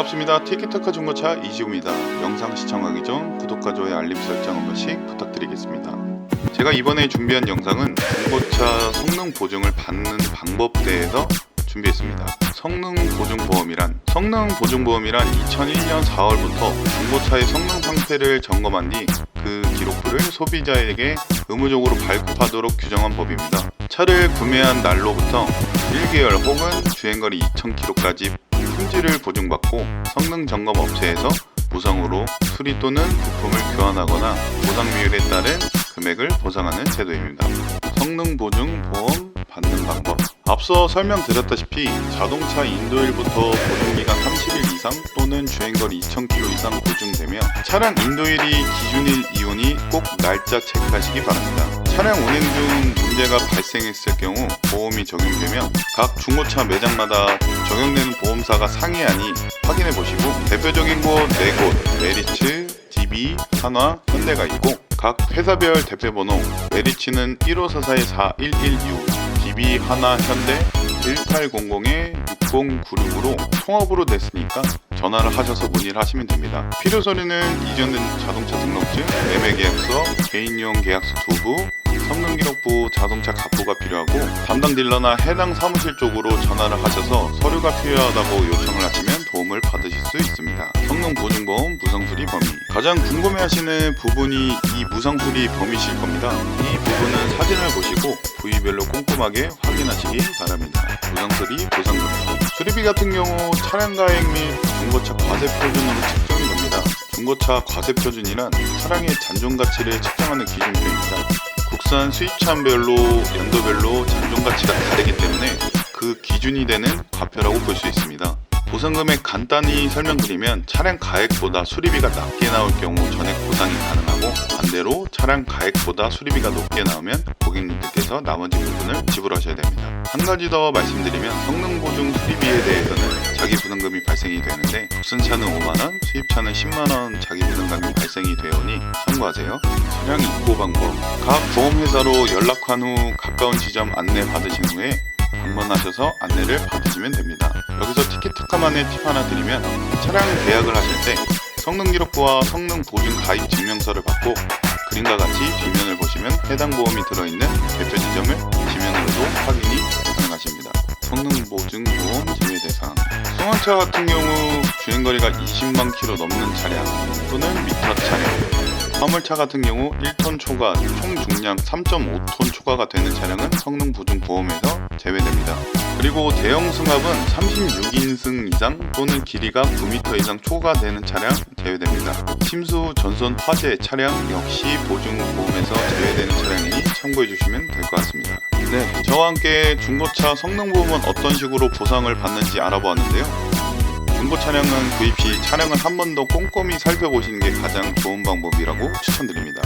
반갑습니다. 티키타카 중고차 이지우입니다. 영상 시청하기 전 구독과 좋아요 알림 설정 한 번씩 부탁드리겠습니다. 제가 이번에 준비한 영상은 중고차 성능 보증을 받는 방법에 대해서 준비했습니다. 성능 보증 보험이란 성능 보증 보험이란 2001년 4월부터 중고차의 성능 상태를 점검한 뒤 그 기록부를 소비자에게 의무적으로 발급하도록 규정한 법입니다. 차를 구매한 날로부터 1개월 혹은 주행거리 2,000km까지 품질을 보증받고 성능 점검 업체에서 무상으로 수리 또는 부품을 교환하거나 보상 비율에 따른 금액을 보상하는 제도입니다. 성능 보증 보험 받는 방법. 앞서 설명드렸다시피 자동차 인도일부터 보증기간 30일 이상 또는 주행거리 2,000km 이상 보증되며 차량 인도일이 기준일 이온이 꼭 날짜 체크하시기 바랍니다. 차량 운행 중 문제가 발생했을 경우 보험이 적용되며 각 중고차 매장마다 적용되는 보험사가 상이하니 확인해 보시고 대표적인 곳 4곳 메리츠, DB, 한화, 현대가 있고 각 회사별 대표번호 메리츠는 1544-4116 DB 하나 현대 1800-6096으로 통합으로 됐으니까 전화를 하셔서 문의를 하시면 됩니다. 필요 서류는 이전된 자동차 등록증, 매매 계약서, 개인용 계약서 두부, 성능 기록부, 자동차 갑부가 필요하고 담당 딜러나 해당 사무실 쪽으로 전화를 하셔서 서류가 필요하다고 요청을 하시면 도움을 받으실 수 있습니다. 성능 보증보험 무상수리 범위 가장 궁금해하시는 부분이 이 무상수리 범위실 겁니다. 이 부분은 사진을 보시고 부위별로 꼼꼼하게 확인하시기 바랍니다. 무상수리 보상금액 수리비 같은 경우 차량 가액 및 중고차 과세 표준으로 책정이 됩니다. 중고차 과세 표준이란 차량의 잔존 가치를 측정하는 기준표입니다. 국산 수입차별로 연도별로 잔존 가치가 다르기 때문에 그 기준이 되는 과표라고 볼 수 있습니다. 보상금액 간단히 설명드리면 차량 가액보다 수리비가 낮게 나올 경우 전액 보상이 가능하고 반대로 차량 가액보다 수리비가 높게 나오면 고객님들께서 나머지 부분을 지불하셔야 됩니다. 한 가지 더 말씀드리면 성능 보증 수리비에 대해서는 자기 부담금이 발생이 되는데 국산차는 5만원, 수입차는 10만원 자기 부담금이 발생이 되오니 참고하세요. 차량 입고 방법 각 보험회사로 연락한 후 가까운 지점 안내 받으신 후에 방문하셔서 안내를 받으시면 됩니다. 여기서 티켓특화만의 팁 하나 드리면 차량 계약을 하실 때 성능 기록부와 성능 보증 가입 증명서를 받고 그림과 같이 뒷면을 보시면 해당 보험이 들어있는 대표 지점을 지면으로도 확인이 가능하십니다. 성능 보증 보험 제외 대상 승용차 같은 경우 주행거리가 20만 킬로 넘는 차량 또는 미터 차량 화물차 같은 경우 1톤 초과, 총 중량 3.5톤 초과가 되는 차량은 성능 보증 보험에서 제외됩니다. 그리고 대형 승합은 36인승 이상 또는 길이가 9m 이상 초과되는 차량 제외됩니다. 침수, 전선, 화재 차량 역시 보증 보험에서 제외되는 차량이니 참고해 주시면 될 것 같습니다. 네, 저와 함께 중고차 성능 보험은 어떤 식으로 보상을 받는지 알아보았는데요. 중고 차량은 구입 시 차량을 한 번 더 꼼꼼히 살펴보시는 게 가장 좋은 방법이라고 추천드립니다.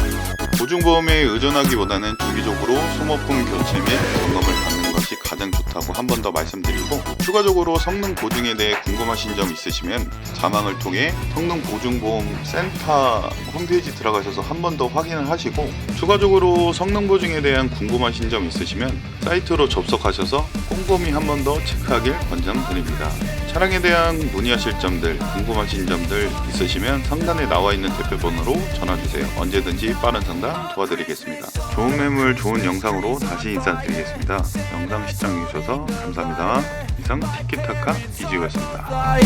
보증보험에 의존하기보다는 주기적으로 소모품 교체 및 점검을 받는 것이 가장 좋다고 한 번 더 말씀드리고 추가적으로 성능 보증에 대해 궁금하신 점 있으시면 자망을 통해 성능 보증보험 센터 홈페이지 들어가셔서 한 번 더 확인을 하시고 추가적으로 성능 보증에 대한 궁금하신 점 있으시면 사이트로 접속하셔서 꼼꼼히 한 번 더 체크하길 권장드립니다. 차량에 대한 문의하실 점들, 궁금하신 점들 있으시면 상단에 나와 있는 대표번호로 전화주세요. 언제든지 빠른 상담 도와드리겠습니다. 좋은 매물, 좋은 영상으로 다시 인사드리겠습니다. 영상 시청해주셔서 감사합니다. 기성 티키타카 이지우였습니다.